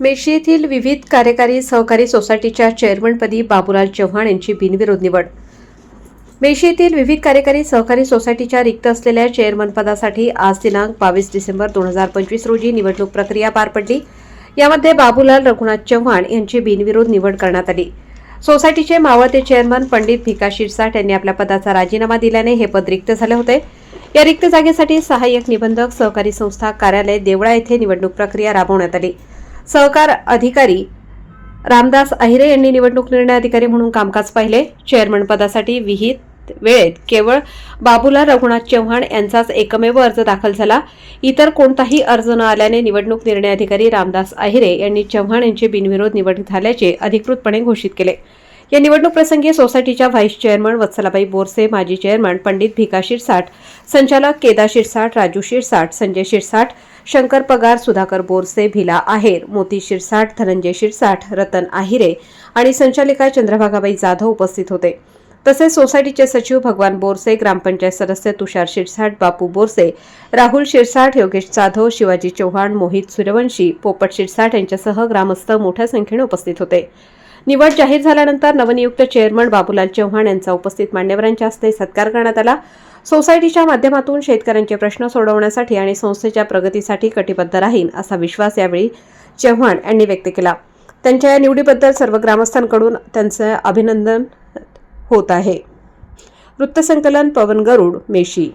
मेशी येथील विविध कार्यकारी सहकारी सोसायटीच्या चेअरमनपदी बाबूलाल चव्हाण यांची बिनविरोध निवड. मेशी येथील विविध कार्यकारी सहकारी सोसायटीच्या रिक्त असलेल्या चेअरमनपदासाठी आज दिनांक बावीस डिसेंबर दोन हजार पंचवीस रोजी निवडणूक प्रक्रिया पार पडली. यामध्ये बाबूलाल रघुनाथ चव्हाण यांची बिनविरोध निवड करण्यात आली. सोसायटीचे मावळते चेअरमन पंडित भिका शिरसाट यांनी आपल्या पदाचा राजीनामा दिल्याने हे पद रिक्त झाले होते. या रिक्त जागेसाठी सहाय्यक निबंधक सहकारी संस्था कार्यालय देवळा येथे निवडणूक प्रक्रिया राबवण्यात आली. सहकार अधिकारी रामदास अहिरे यांनी निवडणूक निर्णय अधिकारी म्हणून कामकाज पाहिले. चेअरमन पदासाठी विहित वेळेत केवळ बाबूलाल रघुनाथ चव्हाण यांचाच एकमेव अर्ज दाखल झाला. इतर कोणताही अर्ज न आल्याने निवडणूक निर्णय अधिकारी रामदास अहिरे यांनी चव्हाण यांची बिनविरोध निवड झाल्याचे अधिकृतपणे घोषित केले. या निवडणूक प्रसंगी सोसायटीच्या व्हाईस चेअरमन वत्सलाबाई बोरसे माजी चेअरमन पंडित भिका शिरसाट संचालक केदा शिरसाट राजू शिरसाट संजय शिरसाट शंकर पगार सुधाकर बोरसे भिला आहेर मोती शिरसाट धनंजय शिरसाट रतन आहिरे आणि संचालिका चंद्रभागाबाई जाधव उपस्थित होते. तसेच सोसायटीचे सचिव भगवान बोरसे ग्रामपंचायत सदस्य तुषार शिरसाट बापू बोरसे राहुल शिरसाट योगेश जाधव शिवाजी चव्हाण मोहित सूर्यवंशी पोपट शिरसाट यांच्यासह ग्रामस्थ मोठ्या संख्येने उपस्थित होते. निवड जाहीर झाल्यानंतर नवनियुक्त चेअरमन बाबूलाल चव्हाण यांचा उपस्थित मान्यवरांच्या हस्ते सत्कार करण्यात आला. सोसायटीच्या माध्यमातून शेतकऱ्यांचे प्रश्न सोडवण्यासाठी आणि संस्थेच्या प्रगतीसाठी कटिबद्ध राहील असा विश्वास यावेळी चव्हाण यांनी व्यक्त केला. त्यांच्या या निवडीबद्दल सर्व ग्रामस्थांकडून त्यांचं अभिनंदन होत आहे. वृत्तसंकलन पवन गरुड मेशी